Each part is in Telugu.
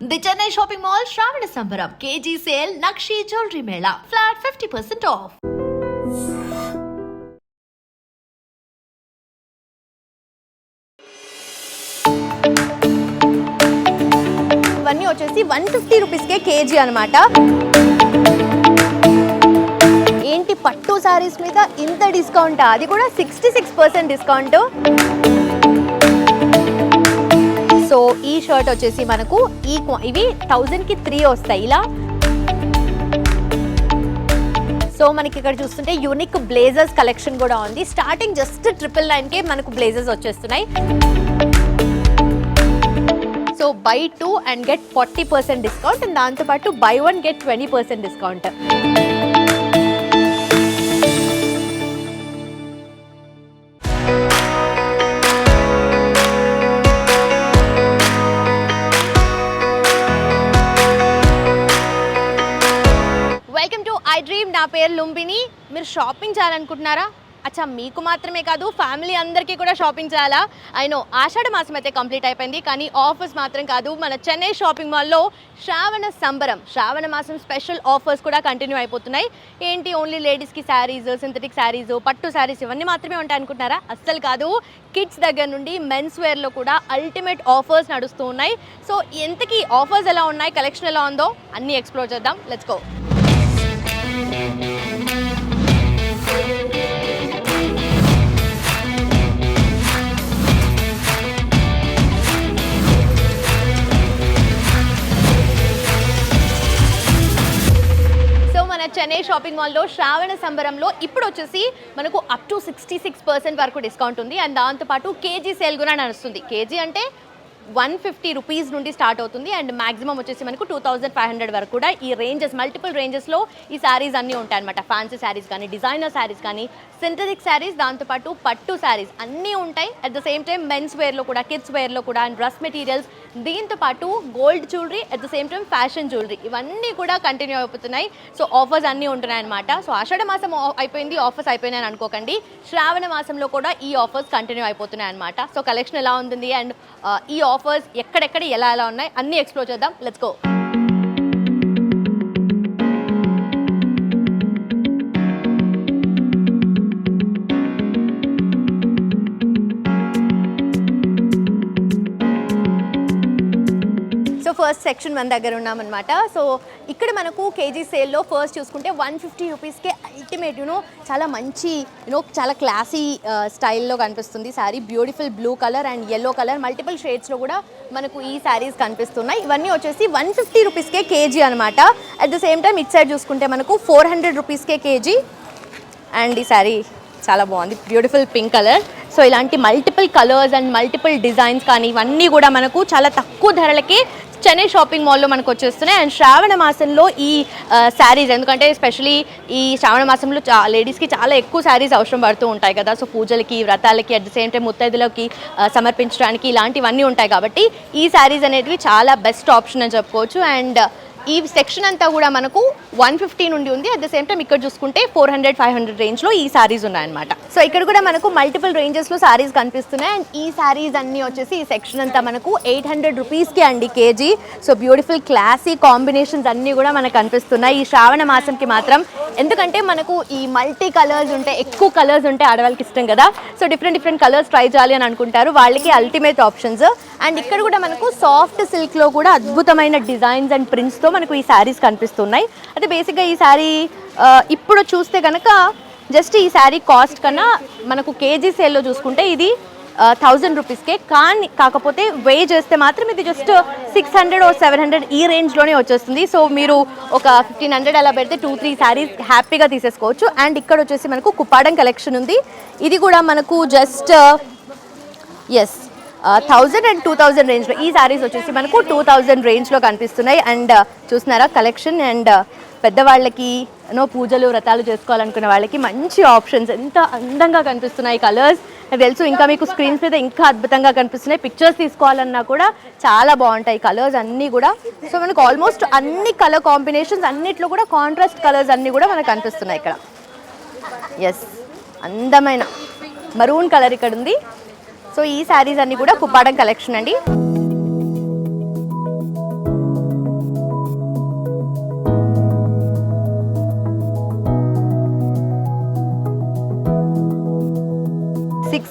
The Chennai shopping mall Shravana Sambaram KG sale nakshi jewellery మేళా ఫ్లాట్ ఫిఫ్టీ పర్సెంట్ ఆఫ్ ఇవన్నీ వచ్చేసి వన్ ఫిఫ్టీ రూపీస్కే కేజీ అనమాట ఏంటి పట్టు సారీస్ మీద ఇంత డిస్కౌంట్ అది కూడా sixty six percent discount so ఈ షర్ట్ వచ్చేసి మనకు ఈ ఇవి ఇవి థౌజండ్కి త్రీ వస్తాయి ఇలా. సో మనకి ఇక్కడ చూస్తుంటే యూనిక్ బ్లేజర్స్ కలెక్షన్ కూడా ఉంది. స్టార్టింగ్ జస్ట్ ట్రిపుల్ నైన్కే మనకు బ్లేజర్స్ వచ్చేస్తున్నాయి. So buy two and get forty percent discount and దాంతోపాటు buy one get twenty percent discount పేరు లుంబిని. మీరు షాపింగ్ చేయాలనుకుంటున్నారా? అచ్చా మీకు మాత్రమే కాదు ఫ్యామిలీ అందరికీ కూడా షాపింగ్ చేయాలా? అయినో ఆషాఢ మాసం అయితే కంప్లీట్ అయిపోయింది కానీ ఆఫర్స్ మాత్రం కాదు. మన చెన్నై షాపింగ్ మాల్లో శ్రావణ సంబరం శ్రావణ మాసం స్పెషల్ ఆఫర్స్ కూడా కంటిన్యూ అయిపోతున్నాయి. ఏంటి ఓన్లీ లేడీస్కి శారీస్ సింథటిక్ శారీస్ పట్టు శారీస్ ఇవన్నీ మాత్రమే ఉంటాయి అనుకుంటున్నారా? అస్సలు కాదు. కిడ్స్ దగ్గర నుండి మెన్స్ వేర్లో కూడా అల్టిమేట్ ఆఫర్స్ నడుస్తూ ఉన్నాయి. సో ఎంతకీ ఆఫర్స్ ఎలా ఉన్నాయి కలెక్షన్ ఎలా ఉందో అన్నీ ఎక్స్ప్లోర్ చేద్దాం. Let's go. చెన్నై షాపింగ్ మాల్లో శ్రావణ సంబరంలో ఇప్పుడు వచ్చేసి మనకు up to sixty six percent వరకు డిస్కౌంట్ ఉంది. అండ్ దాంతోపాటు కేజీ సేల్ కూడా నడుస్తుంది. కేజీ అంటే వన్ ఫిఫ్టీ రూపీస్ నుండి స్టార్ట్ అవుతుంది అండ్ మాక్సిమం వచ్చేసి మనకు టూ థౌసండ్ ఫైవ్ హండ్రెడ్ వరకు కూడా ఈ రేంజెస్ మల్టిపుల్ రేంజెస్లో ఈ శారీస్ అన్నీ ఉంటాయి అనమాట ఫ్యాన్సీ శారీస్ కానీ డిజైనర్ శారీస్ కానీ సింథటిక్ శారీస్ దాంతోపాటు పట్టు శారీస్ అన్నీ ఉంటాయి. At the same time men's వేర్లో కూడా కిడ్స్ వేర్లో కూడా అండ్ డ్రెస్ మెటీరియల్స్ దీంతో పాటు gold jewellery at the same time fashion jewellery. ఇవన్నీ కూడా కంటిన్యూ అయిపోతున్నాయి. సో ఆఫర్స్ అన్నీ ఉంటున్నాయి అనమాట సో ఆషాఢ మాసం ఆ- అయిపోయింది ఆఫర్స్ అయిపోయినాయి అనుకోకండి. శ్రావణ మాసంలో కూడా ఈ ఆఫర్స్ కంటిన్యూ అయిపోతున్నాయి అనమాట సో కలెక్షన్ ఎలా ఉంటుంది అండ్ uh, ఈ ఆఫర్స్ ఎక్కడెక్కడ ఎలా ఎలా ఉన్నాయి? అన్నీ ఎక్స్ప్లోర్ చేద్దాం. లెట్స్ గో సెక్షన్ మన దగ్గర ఉన్నామన్నమాట. సో ఇక్కడ మనకు కేజీ సేల్లో ఫస్ట్ చూసుకుంటే వన్ ఫిఫ్టీ రూపీస్కే అల్టిమేట్ యూనో చాలా మంచి యూనో చాలా క్లాసీ స్టైల్లో uh, కనిపిస్తుంది. Sari beautiful blue colour and yellow colour multiple షేడ్స్లో కూడా మనకు ఈ శారీస్ కనిపిస్తున్నాయి. ఇవన్నీ వచ్చేసి వన్ ఫిఫ్టీ రూపీస్కే కేజీ అనమాట at the same time it side చూసుకుంటే మనకు ఫోర్ హండ్రెడ్ రూపీస్కే కేజీ. అండ్ ఈ శారీ చాలా బాగుంది బ్యూటిఫుల్ పింక్ కలర్ సో ఇలాంటి multiple colours and multiple designs కానీ ఇవన్నీ కూడా మనకు చాలా తక్కువ ధరలకే చెన్నై షాపింగ్ మాల్లో మనకు వచ్చేస్తున్నాయి. అండ్ శ్రావణ మాసంలో ఈ శారీస్ ఎందుకంటే ఎస్పెషలీ ఈ శ్రావణ మాసంలో చా లేడీస్కి చాలా ఎక్కువ శారీస్ అవసరం పడుతూ ఉంటాయి కదా. సో పూజలకి వ్రతాలకి అట్ ద సేమ్ టైం ముత్తైదులకి సమర్పించడానికి ఇలాంటివన్నీ ఉంటాయి కాబట్టి ఈ శారీస్ అనేటివి చాలా బెస్ట్ ఆప్షన్ అని చెప్పుకోవచ్చు. అండ్ ఈ సెక్షన్ అంతా కూడా మనకు వన్ ఫిఫ్టీ నుండి ఉంది. అట్ ద సేమ్ టైం ఇక్కడ చూసుకుంటే ఫోర్ హండ్రెడ్ ఫైవ్ హండ్రెడ్ రేంజ్లో ఈ సారీస్ ఉన్నాయన్నమాట. సో ఇక్కడ కూడా మనకు మల్టిపుల్ రేంజెస్లో సారీస్ కనిపిస్తున్నాయి. అండ్ ఈ సారీస్ అన్నీ వచ్చేసి ఈ సెక్షన్ అంతా మనకు ఎయిట్ హండ్రెడ్ రూపీస్కి అండి KG. So beautiful classy combinations అన్నీ కూడా మనకు కనిపిస్తున్నాయి. ఈ శ్రావణ మాసంకి మాత్రం. ఎందుకంటే మనకు ఈ మల్టీ కలర్స్ ఉంటే ఎక్కువ కలర్స్ ఉంటే ఆడవాళ్ళకి ఇష్టం కదా. So different different colours try చేయాలి అని అనుకుంటారు. వాళ్ళకి అల్టిమేట్ ఆప్షన్స్ అండ్ ఇక్కడ కూడా మనకు సాఫ్ట్ సిల్క్లో కూడా అద్భుతమైన డిజైన్స్ అండ్ ప్రింట్స్తో మనకు ఈ శారీస్ కనిపిస్తున్నాయి. అయితే బేసిక్గా ఈ శారీ ఇప్పుడు చూస్తే కనుక జస్ట్ ఈ శారీ కాస్ట్ కన్నా మనకు కేజీ సేల్లో చూసుకుంటే ఇది థౌజండ్ రూపీస్కే కానీ కాకపోతే వే చేస్తే మాత్రం ఇది జస్ట్ సిక్స్ హండ్రెడ్ ఓ సెవెన్ హండ్రెడ్ ఈ రేంజ్లోనే వచ్చేస్తుంది. సో మీరు ఒక ఫిఫ్టీన్ హండ్రెడ్ అలా పెడితే టూ త్రీ శారీస్ హ్యాపీగా తీసేసుకోవచ్చు. అండ్ ఇక్కడ వచ్చేసి మనకు కుప్పాడం కలెక్షన్ ఉంది. ఇది కూడా మనకు జస్ట్ ఎస్ థౌజండ్ అండ్ టూ థౌజండ్ రేంజ్లో ఈ శారీస్ వచ్చేసి మనకు టూ థౌజండ్ రేంజ్లో కనిపిస్తున్నాయి. అండ్ uh, చూస్తున్నారా కలెక్షన్ అండ్ uh, పెద్దవాళ్ళకి నో పూజలు వ్రతాలు చేసుకోవాలనుకునే వాళ్ళకి మంచి ఆప్షన్స్ ఎంత అందంగా కనిపిస్తున్నాయి కలర్స్ నాకు తెలుసు ఇంకా మీకు స్క్రీన్స్ మీద ఇంకా అద్భుతంగా కనిపిస్తున్నాయి. పిక్చర్స్ తీసుకోవాలన్నా కూడా చాలా బాగుంటాయి కలర్స్ అన్నీ కూడా. సో మనకు ఆల్మోస్ట్ అన్ని కలర్ కాంబినేషన్స్ అన్నిట్లో కూడా కాంట్రాస్ట్ కలర్స్ అన్నీ కూడా మనకు కనిపిస్తున్నాయి ఇక్కడ. ఎస్ అందమైన మరూన్ కలర్ ఇక్కడ ఉంది. సో ఈ శారీస్ అన్ని కూడా కుప్పాడం కలెక్షన్ అండి.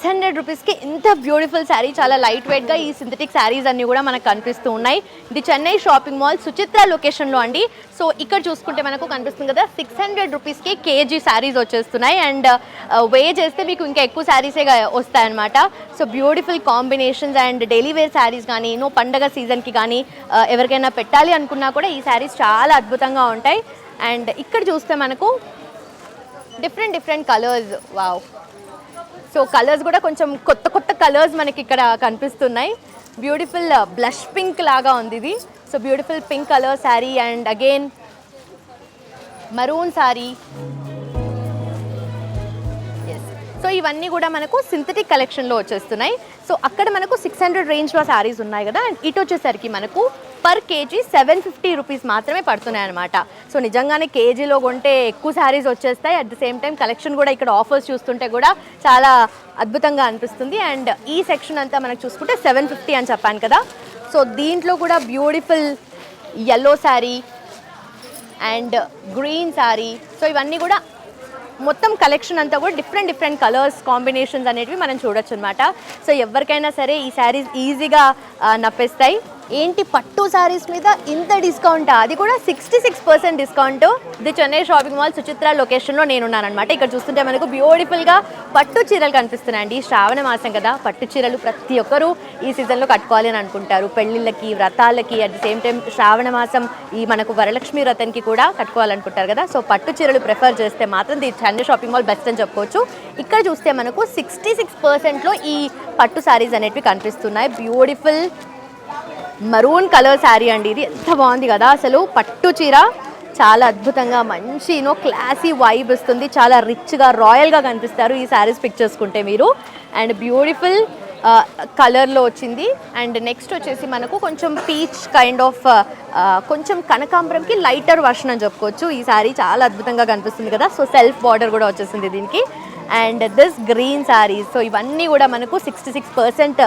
హండ్రెడ్ రూపీస్కి ఇంత బ్యూటిఫుల్ శారీ చాలా లైట్ వెయిట్గా ఈ సింథటిక్ శారీస్ అన్నీ కూడా మనకు కనిపిస్తూ ఉన్నాయి. ఇది చెన్నై షాపింగ్ మాల్ సుచిత్ర లొకేషన్లో అండి. సో ఇక్కడ చూసుకుంటే మనకు కనిపిస్తుంది కదా సిక్స్ హండ్రెడ్ రూపీస్కి కేజీ శారీస్ వచ్చేస్తున్నాయి. అండ్ వే చేస్తే మీకు ఇంకా ఎక్కువ శారీసే వస్తాయన్నమాట. So beautiful combinations and daily wear saris కానీ నో పండగ సీజన్కి కానీ ఎవరికైనా పెట్టాలి అనుకున్నా కూడా ఈ శారీస్ చాలా అద్భుతంగా ఉంటాయి. అండ్ ఇక్కడ చూస్తే మనకు different different colours. Wow! So colours కూడా కొంచెం కొత్త కొత్త కలర్స్ మనకి ఇక్కడ కనిపిస్తున్నాయి. బ్యూటిఫుల్ బ్లష్ పింక్ లాగా ఉంది ఇది. So beautiful pink colour sari and again maroon sari so ఇవన్నీ కూడా మనకు సింథటిక్ కలెక్షన్లో వచ్చేస్తున్నాయి. సో అక్కడ మనకు సిక్స్ హండ్రెడ్ రేంజ్లో శారీస్ ఉన్నాయి కదా. అండ్ ఇటు వచ్చేసరికి మనకు per KG seven fifty rupees మాత్రమే పడుతున్నాయి అనమాట సో నిజంగానే కేజీలో కొంటే ఎక్కువ శారీస్ వచ్చేస్తాయి. At the same time collection కూడా ఇక్కడ ఆఫర్స్ చూస్తుంటే కూడా చాలా అద్భుతంగా అనిపిస్తుంది. అండ్ ఈ సెక్షన్ అంతా మనకు చూసుకుంటే సెవెన్ ఫిఫ్టీ అని చెప్పాను కదా. సో దీంట్లో కూడా beautiful yellow sari and green sari so ఇవన్నీ కూడా మొత్తం కలెక్షన్ అంతా కూడా డిఫరెంట్ డిఫరెంట్ కలర్స్ కాంబినేషన్స్ అనేటివి మనం చూడొచ్చు అనమాట సో ఎవరికైనా సరే ఈ శారీస్ ఈజీగా నప్పేస్తాయి. ఏంటి పట్టు శారీస్ మీద ఇంత డిస్కౌంట్ అది కూడా సిక్స్టీ సిక్స్ పర్సెంట్ డిస్కౌంట్ ఇది చెన్నై షాపింగ్ మాల్ సుచిత్ర లొకేషన్లో నేను అనమాట ఇక్కడ చూస్తుంటే మనకు బ్యూటిఫుల్గా పట్టు చీరలు కనిపిస్తున్నాయండి. శ్రావణ మాసం కదా. పట్టు చీరలు ప్రతి ఒక్కరూ ఈ సీజన్లో కట్టుకోవాలి అని అనుకుంటారు. పెళ్ళిళ్ళకి వ్రతాలకి అట్ ది సేమ్ టైం శ్రావణ మాసం ఈ మనకు వరలక్ష్మి వ్రతానికి కూడా కట్టుకోవాలనుకుంటారు కదా. సో పట్టు చీరలు ప్రిఫర్ చేస్తే మాత్రం the Chennai shopping mall best అని చెప్పుకోవచ్చు. ఇక్కడ చూస్తే మనకు సిక్స్టీ సిక్స్ పర్సెంట్లో ఈ పట్టు శారీస్ అనేటివి కనిపిస్తున్నాయి. బ్యూటిఫుల్ మరూన్ కలర్ శారీ అండి ఇది. ఎంత బాగుంది కదా. అసలు పట్టు చీర చాలా అద్భుతంగా మంచి యూనో క్లాసీ వైబ్ ఇస్తుంది. చాలా రిచ్గా రాయల్గా కనిపిస్తారు ఈ శారీస్ పిక్ చేసుకుంటే మీరు. అండ్ బ్యూటిఫుల్ కలర్లో వచ్చింది. అండ్ నెక్స్ట్ వచ్చేసి మనకు కొంచెం పీచ్ కైండ్ ఆఫ్ కొంచెం కనకాంబరంకి లైటర్ వర్షన్ అని చెప్పుకోవచ్చు. ఈ శారీ చాలా అద్భుతంగా కనిపిస్తుంది కదా. సో సెల్ఫ్ బార్డర్ కూడా వచ్చేసింది దీనికి. And this green saris so ఇవన్నీ కూడా మనకు సిక్స్టీ సిక్స్ పర్సెంట్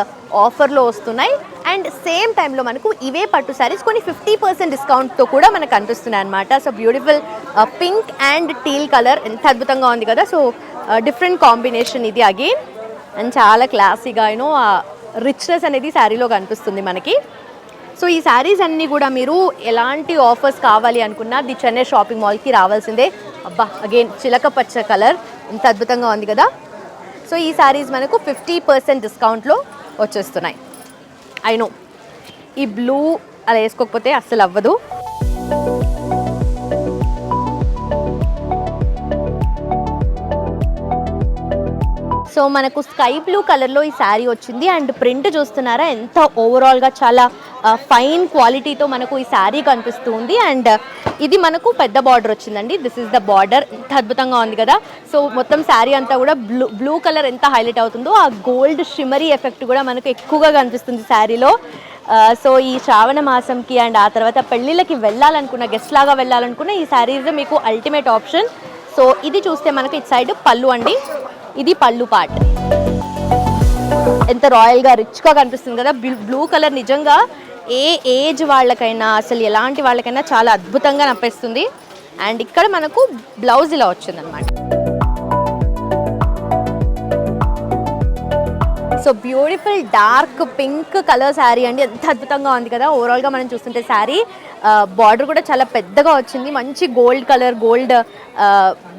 ఆఫర్లో వస్తున్నాయి. అండ్ సేమ్ టైంలో మనకు ఇవే పట్టు శారీస్ కొన్ని ఫిఫ్టీ పర్సెంట్ డిస్కౌంట్తో కూడా మనకు అనిపిస్తున్నాయి అనమాట so beautiful pink and teal colour. ఎంత అద్భుతంగా ఉంది కదా. సో డిఫరెంట్ కాంబినేషన్ ఇది అగైన్. అండ్ చాలా క్లాసీగా యూనో రిచ్నెస్ అనేది శారీలో కనిపిస్తుంది మనకి. సో ఈ శారీస్ అన్నీ కూడా మీరు ఎలాంటి ఆఫర్స్ కావాలి అనుకున్నా ది చెన్నై షాపింగ్ మాల్కి రావాల్సిందే. అబ్బా అగైన్ చిలక పచ్చ కలర్. ఇంత అద్భుతంగా ఉంది కదా? సో ఈ శారీస్ మనకు ఫిఫ్టీ పర్సెంట్ డిస్కౌంట్లో వచ్చేస్తున్నాయి. ఐ నో ఈ బ్లూ అలా వేసుకోకపోతే అస్సలు అవ్వదు. సో మనకు స్కై బ్లూ కలర్లో ఈ శారీ వచ్చింది. అండ్ ప్రింట్ చూస్తున్నారా ఎంత ఓవరాల్గా చాలా ఫైన్ క్వాలిటీతో మనకు ఈ శారీ కనిపిస్తుంది. అండ్ ఇది మనకు పెద్ద బార్డర్ వచ్చిందండి. దిస్ ఇస్ ద బార్డర్ ఎంత అద్భుతంగా ఉంది కదా. సో మొత్తం శారీ అంతా కూడా బ్లూ బ్లూ కలర్ ఎంత హైలైట్ అవుతుందో ఆ గోల్డ్ షిమరీ ఎఫెక్ట్ కూడా మనకు ఎక్కువగా కనిపిస్తుంది శారీలో. సో ఈ శ్రావణ మాసంకి అండ్ ఆ తర్వాత పెళ్ళిళ్ళకి వెళ్ళాలనుకున్న గెస్ట్ లాగా వెళ్ళాలనుకున్న ఈ శారీస్ మీకు అల్టిమేట్ ఆప్షన్ సో ఇది చూస్తే మనకు ఇటు సైడ్ పళ్ళు అండి. ఇది పళ్ళు పార్ట్ ఎంత రాయల్గా రిచ్గా కనిపిస్తుంది కదా. బ్లూ కలర్ నిజంగా ఏ ఏజ్ వాళ్ళకైనా అసలు ఎలాంటి వాళ్ళకైనా చాలా అద్భుతంగా నప్పిస్తుంది. అండ్ ఇక్కడ మనకు బ్లౌజ్ ఇలా వచ్చిందనమాట so beautiful dark pink colour sari అండి. ఎంత అద్భుతంగా ఉంది కదా. ఓవరాల్గా మనం చూస్తుంటే శారీ బార్డర్ కూడా చాలా పెద్దగా వచ్చింది. మంచి గోల్డ్ కలర్ గోల్డ్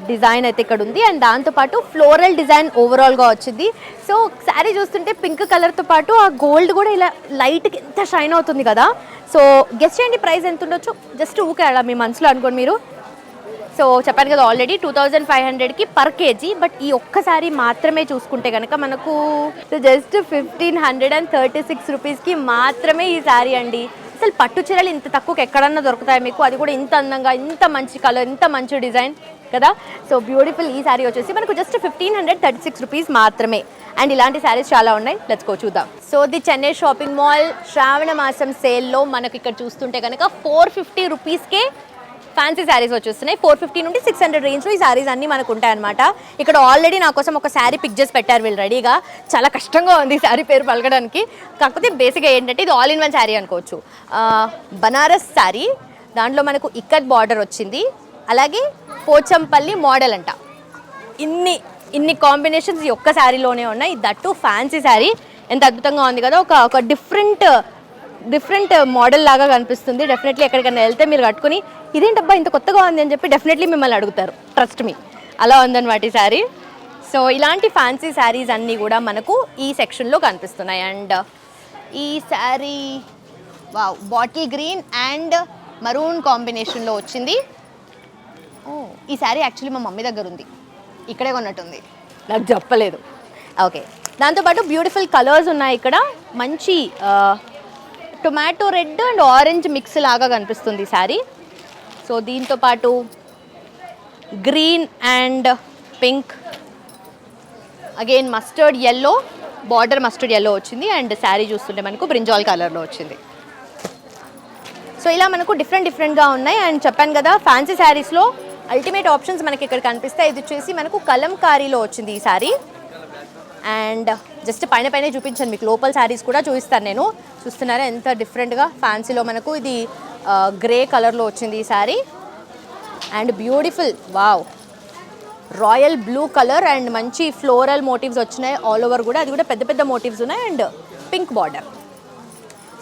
డిజైన్ అయితే ఇక్కడ ఉంది. అండ్ దాంతోపాటు ఫ్లోరల్ డిజైన్ ఓవరాల్గా వచ్చింది. సో శారీ చూస్తుంటే పింక్ కలర్తో పాటు ఆ గోల్డ్ కూడా ఇలా లైట్కి ఎంత షైన్ అవుతుంది కదా. సో గెస్ట్ చేయండి ప్రైస్ ఎంత ఉండొచ్చు? జస్ట్ ఊకే అలా మీ మనసులో అనుకోండి మీరు. సో చెప్పాను కదా ఆల్రెడీ టూ థౌజండ్ ఫైవ్ హండ్రెడ్కి పర్ కేజీ బట్ ఈ ఒక్కసారి మాత్రమే చూసుకుంటే కనుక మనకు just fifteen hundred and thirty six రూపీస్కి మాత్రమే ఈ శారీ అండి. అసలు పట్టు చీరలు ఇంత తక్కువకి ఎక్కడన్నా దొరుకుతాయి మీకు? అది కూడా ఇంత అందంగా ఇంత మంచి కలర్ ఇంత మంచి డిజైన్ కదా? సో బ్యూటిఫుల్ ఈ శారీ వచ్చేసి మనకు just fifteen hundred thirty six rupees మాత్రమే. అండ్ ఇలాంటి శారీస్ చాలా ఉన్నాయి. లెట్స్ గో చూద్దాం. So the Chennai shopping mall శ్రావణ మాసం సేల్లో మనకి ఇక్కడ చూస్తుంటే కనుక ఫోర్ ఫిఫ్టీ రూపీస్కే ఫ్యాన్సీ శారీస్ వచ్చేస్తున్నాయి. ఫోర్ ఫిఫ్టీ నుండి సిక్స్ హండ్రెడ్ రేంజ్లో ఈ శారీస్ అన్నీ మనకు ఉంటాయన్నమాట ఇక్కడ ఆల్రెడీ నా కోసం ఒక శారీ పిక్ చేసి పెట్టారు వీళ్ళు రెడీగా చాలా కష్టంగా ఉంది ఈ శారీ పేరు పలకడానికి. కాకపోతే బేసిక్గా ఏంటంటే ఇది ఆల్ ఇన్ వన్ శారీ అనుకోవచ్చు బనారస్ శారీ దాంట్లో మనకు ఇక్కత్ బార్డర్ వచ్చింది. అలాగే పోచంపల్లి మోడల్ అంట. ఇన్ని ఇన్ని కాంబినేషన్స్ ఈ ఒక్క శారీలోనే ఉన్నాయి. దట్టు ఫ్యాన్సీ శారీ ఎంత అద్భుతంగా ఉంది కదా. ఒక ఒక డిఫరెంట్ డిఫరెంట్ మోడల్ లాగా కనిపిస్తుంది. డెఫినెట్లీ ఎక్కడికైనా వెళ్తే మీరు కట్టుకుని ఇదేంటబ్బా ఇంత కొత్తగా ఉంది అని చెప్పి డెఫినెట్లీ మిమ్మల్ని అడుగుతారు. ట్రస్ట్ మీ అలా ఉందన్నమాట ఈ శారీ. సో ఇలాంటి ఫ్యాన్సీ శారీస్ అన్నీ కూడా మనకు ఈ సెక్షన్లో కనిపిస్తున్నాయి. అండ్ ఈ sari wow bottle green and maroon కాంబినేషన్లో వచ్చింది. ఓ ఈ శారీ యాక్చువల్లీ మా మమ్మీ దగ్గర ఉంది. ఇక్కడే కొన్నట్టుంది. నాకు చెప్పలేదు. ఓకే దాంతోపాటు బ్యూటిఫుల్ కలర్స్ ఉన్నాయి ఇక్కడ. మంచి tomato red and orange mix లాగా కనిపిస్తుంది ఈ శారీ. సో దీంతో పాటు green and pink. Again mustard yellow border mustard yellow వచ్చింది అండ్ శారీ చూస్తుంటే మనకు బ్రింజాల్ కలర్లో వచ్చింది. సో ఇలా మనకు డిఫరెంట్ డిఫరెంట్గా ఉన్నాయి అండ్ చెప్పాను కదా ఫ్యాన్సీ శారీస్లో అల్టిమేట్ ఆప్షన్స్ మనకి ఇక్కడ కనిపిస్తాయి. ఇది వచ్చేసి మనకు కలంకారీలో వచ్చింది ఈ శారీ. అండ్ జస్ట్ పైన పైన చూపించాను మీకు లోపల శారీస్ కూడా చూపిస్తాను నేను. చూస్తున్నారా ఎంత డిఫరెంట్గా ఫ్యాన్సీలో మనకు ఇది గ్రే కలర్లో వచ్చింది ఈ sari and beautiful wow royal blue colour and మంచి ఫ్లోరల్ మోటివ్స్ వచ్చినాయి ఆల్ ఓవర్ కూడా. అది కూడా పెద్ద పెద్ద మోటివ్స్ ఉన్నాయి అండ్ పింక్ బార్డర్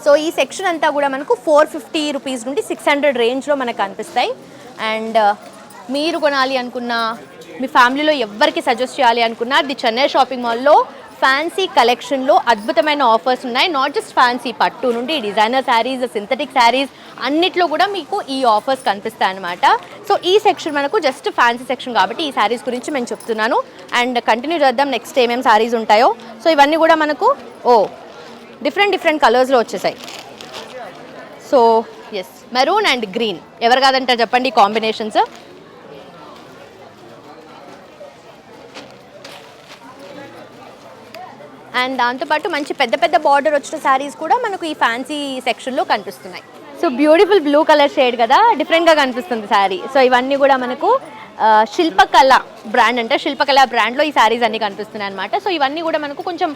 సో ఈ సెక్షన్ అంతా కూడా మనకు ఫోర్ ఫిఫ్టీ రూపీస్ నుండి సిక్స్ హండ్రెడ్ రేంజ్లో మనకు అనిపిస్తాయి అండ్ uh, మీరు కొనాలి అనుకున్న మీ ఫ్యామిలీలో ఎవరికి సజెస్ట్ చేయాలి అనుకున్నా ది చెన్నై షాపింగ్ మాల్లో ఫ్యాన్సీ కలెక్షన్లో అద్భుతమైన ఆఫర్స్ ఉన్నాయి. నాట్ జస్ట్ ఫ్యాన్సీ పట్టు నుండి డిజైనర్ శారీస్ సింథటిక్ శారీస్ అన్నిట్లో కూడా మీకు ఈ ఆఫర్స్ కనిపిస్తాయి అనమాట సో ఈ సెక్షన్ మనకు జస్ట్ ఫ్యాన్సీ సెక్షన్ కాబట్టి ఈ శారీస్ గురించి నేను చెప్తున్నాను. అండ్ కంటిన్యూ చేద్దాం నెక్స్ట్ ఏమేమి శారీస్ ఉంటాయో. సో ఇవన్నీ కూడా మనకు ఓ డిఫరెంట్ డిఫరెంట్ కలర్స్లో వచ్చేసాయి. So yes maroon and green ఎవరు కాదంటారు చెప్పండి కాంబినేషన్స్ అండ్ దాంతోపాటు మంచి పెద్ద పెద్ద బార్డర్ వచ్చిన శారీస్ కూడా మనకు ఈ ఫ్యాన్సీ సెక్షన్లో కనిపిస్తున్నాయి. So beautiful blue colour shade కదా డిఫరెంట్గా కనిపిస్తుంది శారీ సో ఇవన్నీ కూడా మనకు శిల్పకళ బ్రాండ్ అంటే శిల్పకళ బ్రాండ్లో ఈ శారీస్ అన్ని కనిపిస్తున్నాయి అనమాట సో ఇవన్నీ కూడా మనకు కొంచెం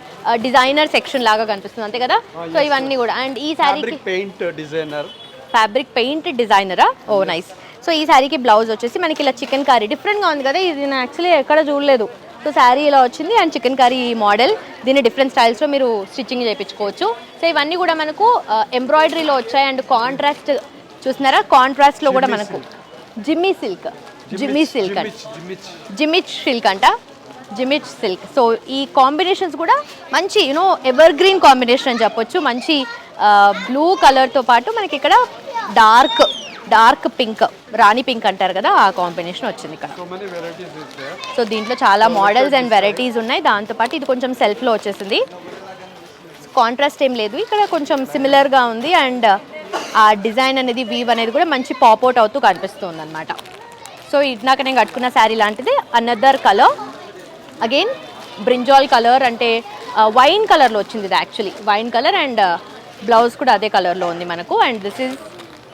డిజైనర్ సెక్షన్ లాగా కనిపిస్తుంది. అంతే కదా? సో ఇవన్నీ కూడా. అండ్ ఈ శారీకి పెయింట్ డిజైనర్ ఫ్యాబ్రిక్ పెయింట్ డిజైనరా ఓ నైస్ సో ఈ శారీకి బ్లౌజ్ వచ్చేసి మనకి ఇలా చికెన్ కర్రీ డిఫరెంట్గా ఉంది కదా? ఇది నేను యాక్చువల్లీ ఎక్కడ చూడలేదు. సో శారీ ఇలా వచ్చింది అండ్ చికెన్ కర్రీ మోడల్. దీన్ని డిఫరెంట్ స్టైల్స్లో మీరు స్టిచ్చింగ్ చేయించుకోవచ్చు. సో ఇవన్నీ కూడా మనకు ఎంబ్రాయిడరీలో వచ్చాయి అండ్ కాంట్రాస్ట్ చూస్తున్నారా కాంట్రాస్ట్లో కూడా మనకు జిమ్మీ సిల్క్ జిమ్మీ సిల్క్ అంట. జిమ్మిచ్ సిల్క్ అంట. జిమిచ్ సిల్క్ సో ఈ కాంబినేషన్స్ కూడా మంచి యూనో ఎవర్ గ్రీన్ కాంబినేషన్ అని చెప్పొచ్చు. మంచి బ్లూ కలర్తో పాటు మనకి ఇక్కడ dark dark pink rani pink అంటారు కదా ఆ కాంబినేషన్ వచ్చింది ఇక్కడ. సో దీంట్లో చాలా మోడల్స్ అండ్ వెరైటీస్ ఉన్నాయి. దాంతోపాటు ఇది కొంచెం సెల్ఫ్లో వచ్చేసింది. కాంట్రాస్ట్ ఏం లేదు. ఇక్కడ కొంచెం సిమిలర్గా ఉంది. అండ్ ఆ డిజైన్ అనేది వీవ్ అనేది కూడా మంచి పాప్అవుట్ అవుతూ కనిపిస్తుంది అనమాట సో ఇందాక నేను కట్టుకున్న శారీ లాంటిది. Another colour again brinjal colour అంటే వైన్ కలర్లో వచ్చింది ఇది actually wine colour and blouse కూడా అదే కలర్లో ఉంది మనకు. And this is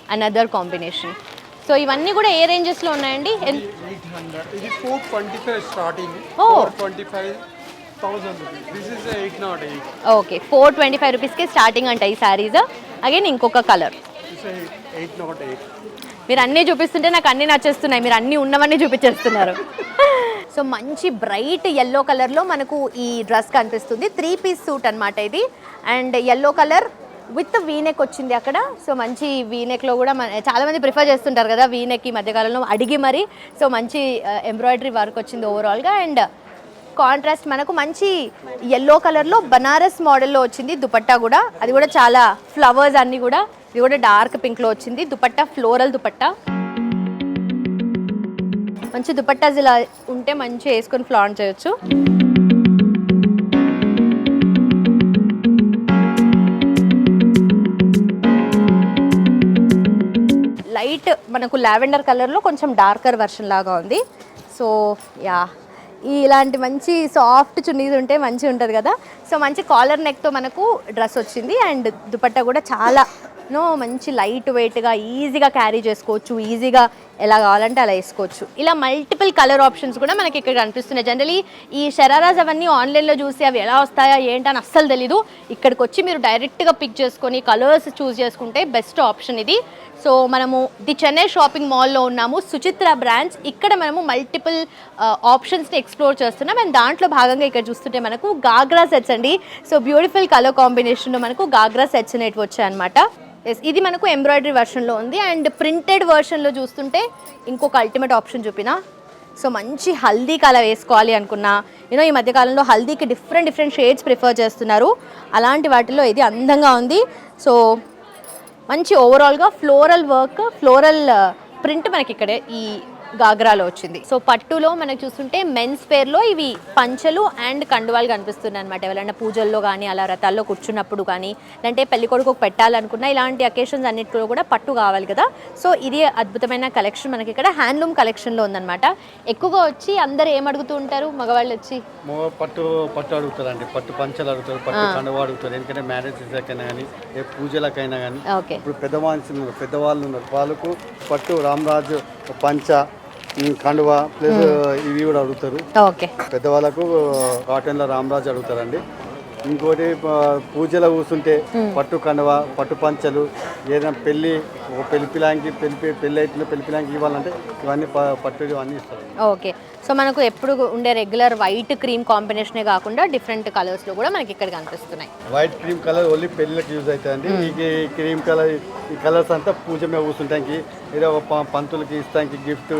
another combination so ఇవన్నీ కూడా ఏ రేంజెస్లో ఉన్నాయండి? ఇది four twenty five starting. Four twenty okay four twenty five రూపీస్కి స్టార్టింగ్ అంట ఈ శారీస్ అగైన్ ఇంకొక కలర్ మీరు అన్నీ చూపిస్తుంటే నాకు అన్నీ నచ్చేస్తున్నాయి. మీరు అన్నీ ఉన్నవన్నీ చూపించేస్తున్నారు. సో మంచి బ్రైట్ ఎల్లో కలర్లో మనకు ఈ డ్రెస్ కనిపిస్తుంది. త్రీ పీస్ సూట్ అన్నమాట ఇది. And yellow colour with V neck వచ్చింది అక్కడ. సో మంచి వీనెక్లో కూడా మన చాలామంది ప్రిఫర్ చేస్తుంటారు కదా వీనెక్ ఈ మధ్యకాలంలో. అడిగి మరి సో మంచి ఎంబ్రాయిడరీ వర్క్ వచ్చింది ఓవరాల్గా అండ్ కాంట్రాస్ట్ మనకు మంచి ఎల్లో కలర్లో బనారస్ మోడల్లో వచ్చింది దుపట్టా కూడా. అది కూడా చాలా ఫ్లవర్స్ అన్నీ కూడా. ఇది కూడా డార్క్ పింక్లో వచ్చింది. దుపట్టా ఫ్లోరల్ దుపట్టా. మంచి దుపట్టాస్ ఇలా ఉంటే మంచి వేసుకొని ఫ్లాన్ చేయొచ్చు. మనకు లావెండర్ కలర్లో కొంచెం డార్కర్ వర్షన్ లాగా ఉంది. So yeah. ఇలాంటి మంచి సాఫ్ట్ చున్నీస్ ఉంటే మంచిగా ఉంటుంది కదా. సో మంచి కాలర్ నెక్తో మనకు డ్రెస్ వచ్చింది. అండ్ దుపట్టా కూడా చాలా నో మంచి లైట్ వెయిట్గా ఈజీగా క్యారీ చేసుకోవచ్చు. ఈజీగా ఎలా కావాలంటే అలా వేసుకోవచ్చు. ఇలా మల్టిపుల్ కలర్ ఆప్షన్స్ కూడా మనకి ఇక్కడ కనిపిస్తున్నాయి. జనరలీ ఈ షరారాస్ అవన్నీ ఆన్లైన్లో చూసి అవి ఎలా వస్తాయా ఏంటని అస్సలు తెలీదు. ఇక్కడికి వచ్చి మీరు డైరెక్ట్గా పిక్ చేసుకొని కలర్స్ చూస్ చేసుకుంటే బెస్ట్ ఆప్షన్ ఇది. సో మనము ది చెన్నై షాపింగ్ మాల్లో ఉన్నాము. సుచిత్ర బ్రాంచ్ ఇక్కడ మనము మల్టిపుల్ ఆప్షన్స్ని ఎక్స్ప్లోర్ చేస్తున్నాం. అండ్ దాంట్లో భాగంగా ఇక్కడ చూస్తుంటే మనకు గాగ్రా సెట్స్ అండి. సో బ్యూటిఫుల్ కలర్ కాంబినేషన్లో మనకు గాగ్రా సెట్స్ అనేటివి వచ్చాయన్నమాట. ఎస్ ఇది మనకు ఎంబ్రాయిడరీ వెర్షన్లో ఉంది. అండ్ ప్రింటెడ్ వెర్షన్లో చూస్తుంటే ఇంకొక అల్టిమేట్ ఆప్షన్ చూపిన. సో మంచి హల్దీ కలర్ వేసుకోవాలి అనుకున్నా. యూనో ఈ మధ్యకాలంలో హల్దీకి డిఫరెంట్ డిఫరెంట్ షేడ్స్ ప్రిఫర్ చేస్తున్నారు. అలాంటి వాటిలో ఇది అందంగా ఉంది. సో మంచి ఓవరాల్గా ఫ్లోరల్ వర్క్ ఫ్లోరల్ ప్రింట్ మనకి ఇక్కడ ఈ గాగ్రాలో వచ్చింది. సో పట్టులో మనకు చూస్తుంటే మెన్స్ పేర్లో ఇవి పంచలు అండ్ కండువాలు కనిపిస్తున్నాయి అనమాట ఎవరైనా పూజల్లో కానీ అలా రథాల్లో కూర్చున్నప్పుడు కానీ లేదంటే పెళ్ళి కొడుకు పెట్టాలనుకున్నా ఇలాంటి అకేషన్స్ అన్నిటిలో కూడా పట్టు కావాలి కదా. సో ఇది అద్భుతమైన కలెక్షన్ మనకి ఇక్కడ. హ్యాండ్లూమ్ కలెక్షన్లో ఉందన్నమాట. ఎక్కువగా వచ్చి అందరు ఏం అడుగుతూ ఉంటారు? మగవాళ్ళు వచ్చి? పట్టు పట్టు అడుగుతారండి. పట్టు పంచలు అడుగుతారు పట్టు కండువ అడుగుతారు. ఎందుకంటే మ్యారేజెస్కైనా కానీ ఏ పూజలకైనా కానీ ఓకే. ఇప్పుడు పెద్దవాళ్ళు ఉన్నారు. పెద్దవాళ్ళు ఉన్నారు. వాళ్ళకు పట్టు రామరాజు పంచ కండువ ప్లస్ ఇవి కూడా అడుగుతారు. ఓకే. పెద్దవాళ్ళకు కాటన్లో రామరాజు అడుగుతారండి. ఇంకోటి పూజలో కూర్చుంటే పట్టు కండువ పట్టు పంచలు ఏదైనా పెళ్ళి ఒక పెళ్ళి పెళ్ళి పెళ్ళి అయితే పెళ్ళి పిల్లానికి ఇవ్వాలంటే ఇవన్నీ పట్టు ఇవన్నీ ఇస్తారు. ఓకే. సో మనకు ఎప్పుడు ఉండే రెగ్యులర్ వైట్ క్రీమ్ కాంబినేషనే కాకుండా డిఫరెంట్ కలర్స్లో కూడా మనకి ఇక్కడ కనిపిస్తున్నాయి. వైట్ క్రీమ్ కలర్ ఓన్లీ పెళ్ళిళ్ళకి యూజ్ అవుతుందండి ఈ క్రీమ్ కలర్ ఈ కలర్స్ అంతా పూజ మీద కూర్చుంటానికి ఏదో ఒక పంతులకి ఇస్తానికి గిఫ్ట్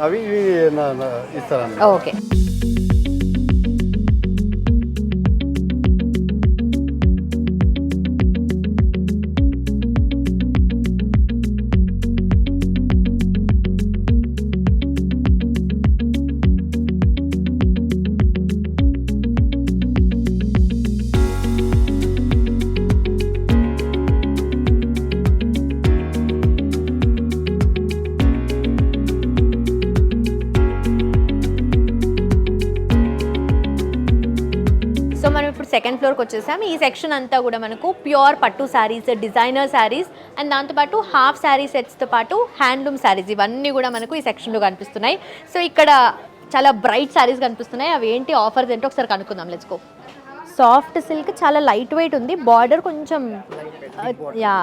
అవి ఇవి నా- నా- ఇస్తారండి ఓకే. సెకండ్ ఫ్లోర్కి వచ్చేసాం ఈ సెక్షన్ అంతా కూడా మనకు ప్యూర్ పట్టు శారీస్ డిజైనర్ శారీస్ అండ్ దాంతోపాటు హాఫ్ శారీ సెట్స్తో పాటు హ్యాండ్లూమ్ శారీస్ ఇవన్నీ కూడా మనకు ఈ సెక్షన్లో కనిపిస్తున్నాయి. సో ఇక్కడ చాలా బ్రైట్ శారీస్ కనిపిస్తున్నాయి. అవి ఏంటి ఆఫర్స్ ఏంటో ఒకసారి కనుక్కుందాం. లెట్స్కో సాఫ్ట్ సిల్క్ చాలా లైట్ వెయిట్ ఉంది. బార్డర్ కొంచెం యా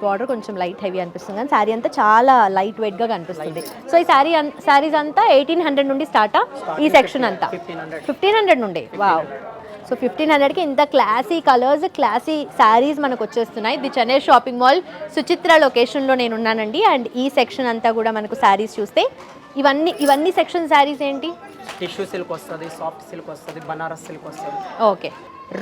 బార్డర్ కొంచెం లైట్ హెవీ అనిపిస్తుంది. కానీ శారీ అంతా చాలా లైట్ వెయిట్గా కనిపిస్తుంది. సో ఈ శారీ శారీస్ అంతా ఎయిటీన్ హండ్రెడ్ నుండి స్టార్టా? ఈ సెక్షన్ అంతా ఫిఫ్టీన్ హండ్రెడ్ నుండి? వావ్. సో ఫిఫ్టీన్ హండ్రెడ్కి ఇంత క్లాసీ కలర్స్ క్లాసీ శారీస్ మనకు వచ్చేస్తున్నాయి. The Chennai shopping mall Suchitra లొకేషన్లో నేను ఉన్నానండి. అండ్ ఈ సెక్షన్ అంతా కూడా మనకు శారీస్ చూస్తే ఇవన్నీ ఇవన్నీ సెక్షన్ శారీస్ ఏంటి? టిష్యూ సిల్క్ వస్తుంది సాఫ్ట్ సిల్క్ వస్తుంది బనారస్ సిల్క్ వస్తుంది. Okay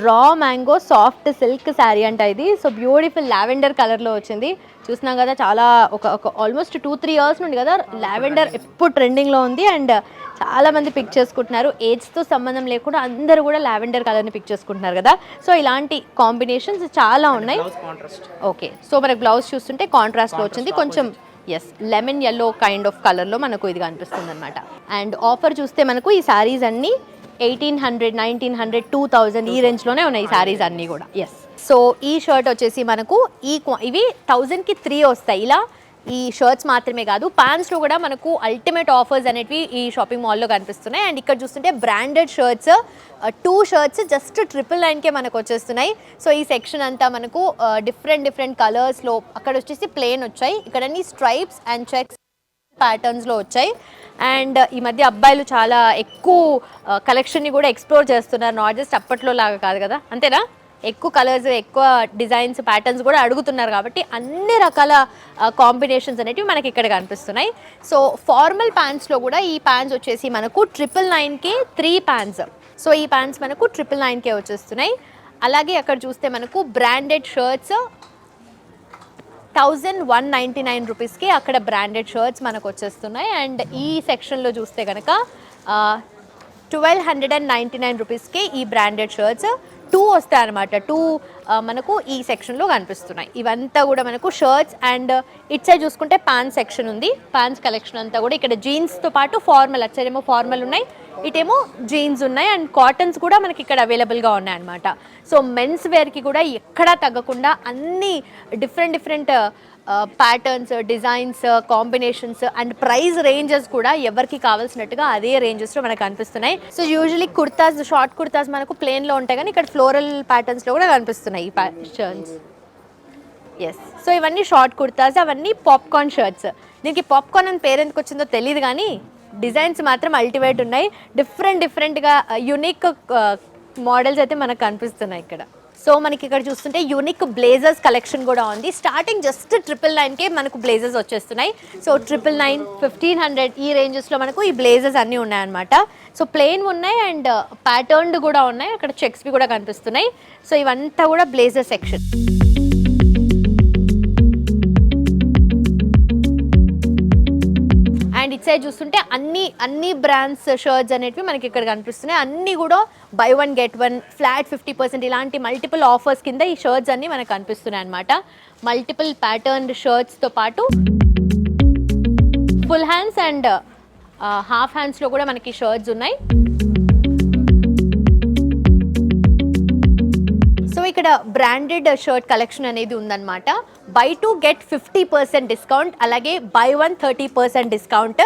raw mango soft silk sari అంట ఇది. సో బ్యూటిఫుల్ లావెండర్ కలర్లో వచ్చింది. చూసినాం కదా చాలా ఒక ఒక ఆల్మోస్ట్ టూ త్రీ ఇయర్స్ నుండి కదా లావెండర్ ఎప్పుడు ట్రెండింగ్లో ఉంది. అండ్ చాలా మంది పిక్ చేసుకుంటున్నారు. ఏజ్తో సంబంధం లేకుండా అందరూ కూడా లావెండర్ కలర్ని పిక్ చేసుకుంటున్నారు కదా. సో ఇలాంటి కాంబినేషన్స్ చాలా ఉన్నాయి. ఓకే సో మనకు బ్లౌజ్ చూస్తుంటే కాంట్రాస్ట్లో వచ్చింది. కొంచెం yes lemon yellow kind of కలర్లో మనకు ఇది కనిపిస్తుంది అనమాట అండ్ ఆఫర్ చూస్తే మనకు ఈ శారీస్ అన్నీ eighteen hundred nineteen hundred two thousand ఈ రేంజ్లోనే ఉన్నాయి శారీస్ అన్నీ కూడా. ఎస్ సో ఈ షర్ట్ వచ్చేసి మనకు ఈ ఇవి థౌజండ్కి త్రీ వస్తాయి. ఇలా ఈ షర్ట్స్ మాత్రమే కాదు ప్యాంట్స్లో కూడా మనకు అల్టిమేట్ ఆఫర్స్ అనేటివి ఈ షాపింగ్ మాల్లో కనిపిస్తున్నాయి. అండ్ ఇక్కడ చూస్తుంటే branded shirts two shirts just triple నైన్కే మనకు వచ్చేస్తున్నాయి. సో ఈ సెక్షన్ అంతా మనకు డిఫరెంట్ డిఫరెంట్ కలర్స్లో అక్కడ వచ్చేసి ప్లేన్ వచ్చాయి. ఇక్కడ అన్ని స్ట్రైప్స్ అండ్ చెక్స్ ప్యాటర్న్స్లో వచ్చాయి. అండ్ uh, ఈ మధ్య అబ్బాయిలు చాలా ఎక్కువ uh, కలెక్షన్ని కూడా ఎక్స్ప్లోర్ చేస్తున్నారు. నాట్ జస్ట్ అప్పట్లో లాగా కాదు కదా? అంతేనా? ఎక్కువ కలర్స్ ఎక్కువ డిజైన్స్ ప్యాటర్న్స్ కూడా అడుగుతున్నారు కాబట్టి అన్ని రకాల uh, కాంబినేషన్స్ అనేటివి మనకి ఇక్కడ కనిపిస్తున్నాయి. సో ఫార్మల్ ప్యాంట్స్లో కూడా ఈ ప్యాంట్స్ వచ్చేసి మనకు ట్రిపుల్ నైన్కి త్రీ ప్యాంట్స్ సో ఈ ప్యాంట్స్ మనకు ట్రిపుల్ నైన్కే వచ్చేస్తున్నాయి. అలాగే అక్కడ చూస్తే మనకు branded shirts thousand one ninety nine రూపీస్కి అక్కడ బ్రాండెడ్ షర్ట్స్ మనకు వచ్చేస్తున్నాయి అండ్ ఈ సెక్షన్లో చూస్తే కనుక twelve hundred and ninety nine రూపీస్కి ఈ బ్రాండెడ్ షర్ట్స్ టూ వస్తాయి అనమాట టూ మనకు ఈ సెక్షన్లో కనిపిస్తున్నాయి. ఇవంతా కూడా మనకు షర్ట్స్ అండ్ ఇట్ సైడ్ చూసుకుంటే ప్యాంట్ సెక్షన్ ఉంది. ప్యాంట్స్ కలెక్షన్ అంతా కూడా ఇక్కడ జీన్స్తో పాటు ఫార్మల్ అటు సైడ్ ఏమో ఫార్మల్ ఉన్నాయి. ఇటేమో జీన్స్ ఉన్నాయి అండ్ కాటన్స్ కూడా మనకి ఇక్కడ అవైలబుల్గా ఉన్నాయి అనమాట సో మెన్స్ వేర్కి కూడా ఎక్కడా తగ్గకుండా అన్ని different different patterns designs combinations and price ranges కూడా ఎవరికి కావాల్సినట్టుగా అదే రేంజెస్లో మనకు కనిపిస్తున్నాయి so usually kurtas short kurtas మనకు ప్లేన్లో ఉంటాయి కానీ ఇక్కడ ఫ్లోరల్ ప్యాటర్న్స్లో కూడా కనిపిస్తున్నాయి ఈ ప్యాటర్న్స్ ఎస్ సో ఇవన్నీ షార్ట్ కుర్తాస్ అవన్నీ పాప్కార్న్ షర్ట్స్ దీనికి పాప్కార్న్ అని పేరు ఎందుకు వచ్చిందో తెలియదు కానీ డిజైన్స్ మాత్రం అల్టివేట్ ఉన్నాయి. డిఫరెంట్ డిఫరెంట్గా యునిక్ మోడల్స్ అయితే మనకు కనిపిస్తున్నాయి ఇక్కడ. సో మనకి ఇక్కడ చూస్తుంటే యూనిక్ బ్లేజర్స్ కలెక్షన్ కూడా ఉంది. స్టార్టింగ్ జస్ట్ ట్రిపుల్ నైన్కే మనకు బ్లేజర్స్ వచ్చేస్తున్నాయి. So triple nine fifteen hundred ఈ రేంజెస్లో మనకు ఈ బ్లేజర్స్ అన్నీ ఉన్నాయన్నమాట. సో ప్లెయిన్ ఉన్నాయి అండ్ ప్యాటర్న్డ్ కూడా ఉన్నాయి. అక్కడ చెక్స్వి కూడా కనిపిస్తున్నాయి. సో ఇవంతా కూడా blazer section and it side చూస్తుంటే అన్ని అన్ని బ్రాండ్స్ షర్ట్స్ అనేటివి మనకి ఇక్కడ కనిపిస్తున్నాయి. అన్ని కూడా buy one get one flat fifty percent ఇలాంటి మల్టిపుల్ ఆఫర్స్ కింద ఈ షర్ట్స్ అన్ని మనకు కనిపిస్తున్నాయి అనమాట మల్టిపుల్ ప్యాటర్న్ షర్ట్స్తో పాటు ఫుల్ హ్యాండ్స్ అండ్ హాఫ్ హ్యాండ్స్లో కూడా మనకి షర్ట్స్ ఉన్నాయి. సో ఇక్కడ బ్రాండెడ్ షర్ట్ కలెక్షన్ అనేది ఉందన్నమాట. Buy two get fifty percent discount అలాగే buy one thirty percent discount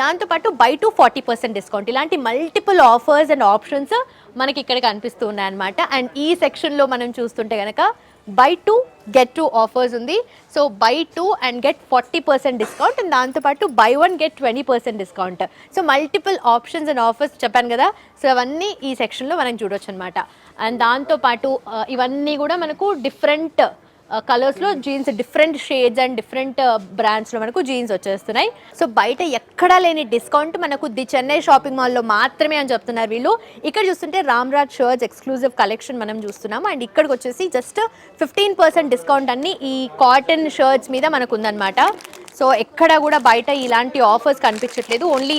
దాంతోపాటు buy two forty percent discount ఇలాంటి మల్టిపుల్ ఆఫర్స్ అండ్ ఆప్షన్స్ మనకి ఇక్కడ కనిపిస్తూ ఉన్నాయన్నమాట. అండ్ ఈ సెక్షన్లో మనం చూస్తుంటే కనుక buy two get two offers ఉంది. So buy two and get forty percent discount and దాంతోపాటు buy one get twenty percent discount so multiple options and offers చెప్పాను కదా. సో అవన్నీ ఈ సెక్షన్లో మనం చూడొచ్చు అనమాట అండ్ దాంతోపాటు uh, ఇవన్నీ కూడా మనకు డిఫరెంట్ కలర్స్లో jeans different shades and different బ్రాండ్స్లో మనకు జీన్స్ వచ్చేస్తున్నాయి. సో బయట ఎక్కడా లేని డిస్కౌంట్ మనకు ది చెన్నై షాపింగ్ మాల్లో మాత్రమే అని చెప్తున్నారు వీళ్ళు. ఇక్కడ చూస్తుంటే రామ్రాజ్ షర్ట్స్ ఎక్స్క్లూజివ్ కలెక్షన్ మనం చూస్తున్నాం అండ్ ఇక్కడికి వచ్చేసి జస్ట్ ఫిఫ్టీన్ పర్సెంట్ డిస్కౌంట్ అన్ని ఈ కాటన్ షర్ట్స్ మీద మనకు ఉందన్నమాట సో ఎక్కడ కూడా బయట ఇలాంటి ఆఫర్స్ కనిపించట్లేదు. ఓన్లీ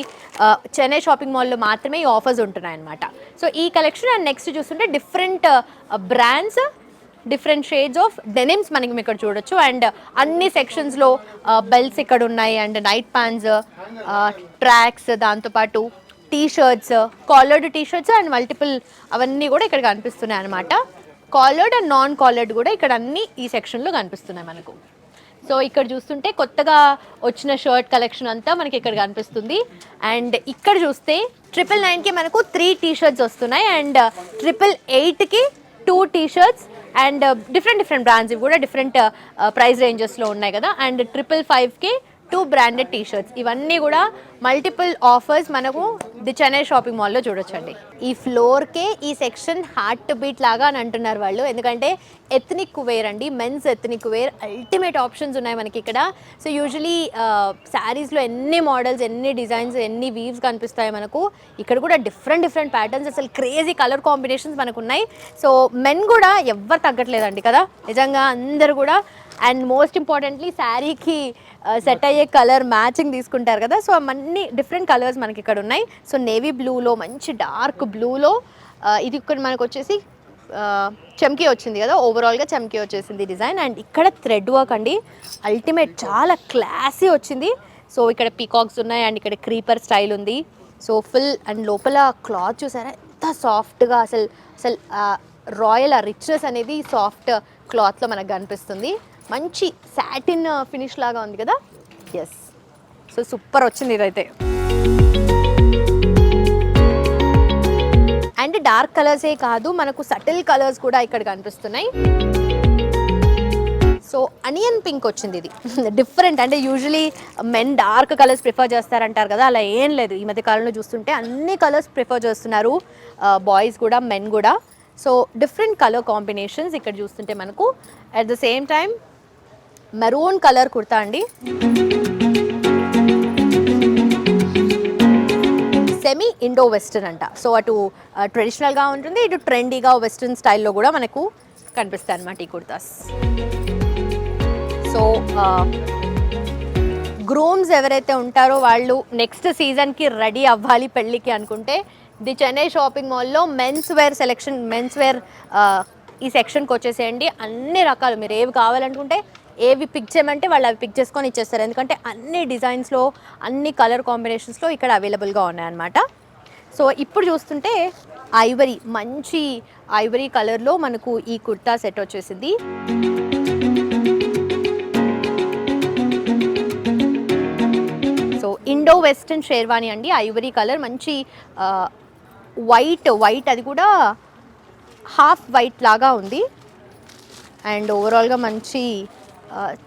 చెన్నై షాపింగ్ మాల్లో మాత్రమే ఈ ఆఫర్స్ ఉంటున్నాయి అనమాట సో ఈ కలెక్షన్ అండ్ నెక్స్ట్ చూస్తుంటే different brands different shades of denims మనకి ఇక్కడ చూడొచ్చు. అండ్ అన్ని సెక్షన్స్లో బెల్ట్స్ ఇక్కడ ఉన్నాయి. అండ్ నైట్ ప్యాంట్స్ ట్రాక్స్ దాంతోపాటు T shirts collared T shirts and multiple అవన్నీ కూడా ఇక్కడ కనిపిస్తున్నాయి అనమాట కాలర్డ్ అండ్ నాన్ కాలర్డ్ కూడా ఇక్కడ అన్ని ఈ సెక్షన్లో కనిపిస్తున్నాయి మనకు. సో ఇక్కడ చూస్తుంటే కొత్తగా వచ్చిన షర్ట్ కలెక్షన్ అంతా మనకి ఇక్కడ కనిపిస్తుంది. అండ్ ఇక్కడ చూస్తే ట్రిపుల్ నైన్కి మనకు త్రీ టీ షర్ట్స్ వస్తున్నాయి. అండ్ ట్రిపుల్ ఎయిట్కి two T shirts and different different brands ఇవి కూడా డిఫరెంట్ ప్రైస్ రేంజెస్లో ఉన్నాయి కదా. అండ్ ట్రిపుల్ ఫైవ్కి టూ బ్రాండెడ్ టీ షర్ట్స్ ఇవన్నీ కూడా మల్టిపుల్ ఆఫర్స్ మనకు ది చెన్నై షాపింగ్ మాల్లో చూడొచ్చండి. ఈ ఫ్లోర్కే ఈ సెక్షన్ హార్ట్ టు బీట్ లాగా అని అంటున్నారు వాళ్ళు. ఎందుకంటే ఎథ్నిక్ వేర్ అండి men's ethnic wear ultimate options ఉన్నాయి మనకి ఇక్కడ. సో యూజువలీ శారీస్లో ఎన్ని మోడల్స్ ఎన్ని డిజైన్స్ ఎన్ని వీవ్స్ కనిపిస్తాయి మనకు ఇక్కడ కూడా డిఫరెంట్ డిఫరెంట్ ప్యాటర్న్స్ అసలు క్రేజీ కలర్ కాంబినేషన్స్ మనకు ఉన్నాయి సో మెన్ కూడా ఎవ్వరు తగ్గట్లేదండి కదా. నిజంగా అందరు కూడా అండ్ మోస్ట్ ఇంపార్టెంట్లీ శారీకి సెట్ అయ్యే కలర్ మ్యాచింగ్ తీసుకుంటారు కదా. సో అన్ని డిఫరెంట్ కలర్స్ మనకి ఇక్కడ ఉన్నాయి. సో నేవీ బ్లూలో మంచి డార్క్ బ్లూలో ఇది ఇక్కడ మనకు వచ్చేసి ఆ, చమ్కీ వచ్చింది కదా. ఓవరాల్గా చమ్కీ వచ్చేసింది డిజైన్ అండ్ ఇక్కడ థ్రెడ్ వర్క్ అండి. అల్టిమేట్ చాలా క్లాసీ వచ్చింది. సో ఇక్కడ పీకాక్స్ ఉన్నాయి అండ్ ఇక్కడ క్రీపర్ స్టైల్ ఉంది. సో ఫుల్ అండ్ లోపల క్లాత్ చూసారా? ఎంత సాఫ్ట్గా అసలు అసలు రాయల్ ఆ రిచ్నెస్ అనేది సాఫ్ట్ క్లాత్లో మనకు కనిపిస్తుంది. మంచి సాటిన్ uh, ఫినిష్ లాగా ఉంది కదా? ఎస్ సో సూపర్ వచ్చింది ఇదైతే. అండ్ డార్క్ కలర్సే కాదు మనకు సటిల్ కలర్స్ కూడా ఇక్కడ కనిపిస్తున్నాయి. సో అనియన్ పింక్ వచ్చింది ఇది. డిఫరెంట్ అంటే usually men dark colours prefer చేస్తారంటారు కదా అలా ఏం లేదు. ఈ మధ్య కాలంలో చూస్తుంటే అన్ని కలర్స్ ప్రిఫర్ చేస్తున్నారు uh, బాయ్స్ కూడా మెన్ కూడా. సో డిఫరెంట్ కలర్ కాంబినేషన్స్ ఇక్కడ చూస్తుంటే మనకు. At the same time maroon colour kurta అండి. సెమీ ఇండో వెస్టర్న్ అంట. సో అటు ట్రెడిషనల్గా ఉంటుంది ఇటు ట్రెండీగా వెస్టర్న్ స్టైల్లో కూడా మనకు కనిపిస్తాయి అనమాట ఈ కుర్తాస్. సో గ్రూమ్స్ ఎవరైతే ఉంటారో వాళ్ళు నెక్స్ట్ సీజన్కి రెడీ అవ్వాలి పెళ్ళికి అనుకుంటే ది చెన్నై షాపింగ్ మాల్లో men's wear selection men's wear ఈ సెక్షన్కి వచ్చేసేయండి. అన్ని రకాలు మీరు ఏవి కావాలనుకుంటే ఏవి పిక్ చేయమంటే వాళ్ళు అవి పిక్ చేసుకొని ఇచ్చేస్తారు. ఎందుకంటే అన్ని డిజైన్స్లో అన్ని కలర్ కాంబినేషన్స్లో ఇక్కడ అవైలబుల్గా ఉన్నాయన్నమాట. సో ఇప్పుడు చూస్తుంటే ఐవరీ మంచి ఐవరీ కలర్లో మనకు ఈ కుర్తా సెట్ వచ్చేసింది. సో ఇండో వెస్టర్న్ షేర్వాణి అండి ఐవరీ కలర్ మంచి వైట్ వైట్ అది కూడా హాఫ్ వైట్ లాగా ఉంది. అండ్ ఓవరాల్గా మంచి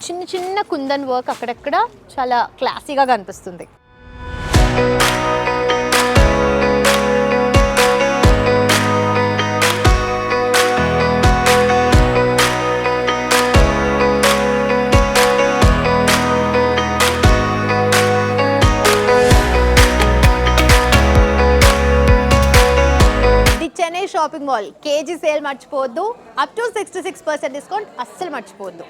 చిన్న చిన్న కుందన్ వర్క్ అక్కడక్కడ చాలా క్లాసీగా కనిపిస్తుంది. The Chennai shopping mall KG sale మర్చిపోవద్దు. Up to sixty six percent discount అస్సలు మర్చిపోవద్దు.